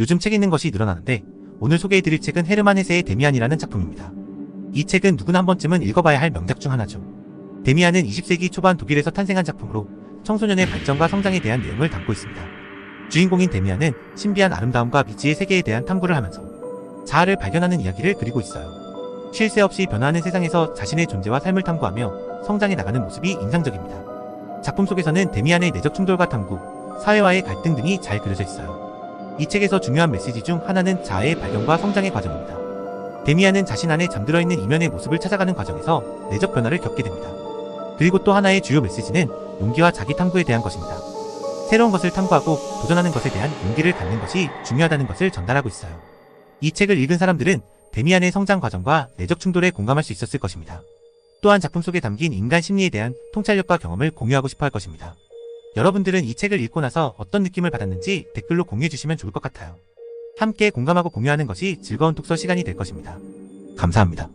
요즘 책 읽는 것이 늘어나는데 오늘 소개해드릴 책은 헤르만 헤세의 데미안이라는 작품입니다. 이 책은 누구나 한 번쯤은 읽어봐야 할 명작 중 하나죠. 데미안은 20세기 초반 독일에서 탄생한 작품으로 청소년의 발전과 성장에 대한 내용을 담고 있습니다. 주인공인 데미안은 신비한 아름다움과 미지의 세계에 대한 탐구를 하면서 자아를 발견하는 이야기를 그리고 있어요. 쉴 새 없이 변화하는 세상에서 자신의 존재와 삶을 탐구하며 성장해 나가는 모습이 인상적입니다. 작품 속에서는 데미안의 내적 충돌과 탐구, 사회와의 갈등 등이 잘 그려져 있어요. 이 책에서 중요한 메시지 중 하나는 자아의 발견과 성장의 과정입니다. 데미안은 자신 안에 잠들어 있는 이면의 모습을 찾아가는 과정에서 내적 변화를 겪게 됩니다. 그리고 또 하나의 주요 메시지는 용기와 자기 탐구에 대한 것입니다. 새로운 것을 탐구하고 도전하는 것에 대한 용기를 갖는 것이 중요하다는 것을 전달하고 있어요. 이 책을 읽은 사람들은 데미안의 성장 과정과 내적 충돌에 공감할 수 있었을 것입니다. 또한 작품 속에 담긴 인간 심리에 대한 통찰력과 경험을 공유하고 싶어 할 것입니다. 여러분들은 이 책을 읽고 나서 어떤 느낌을 받았는지 댓글로 공유해 주시면 좋을 것 같아요. 함께 공감하고 공유하는 것이 즐거운 독서 시간이 될 것입니다. 감사합니다.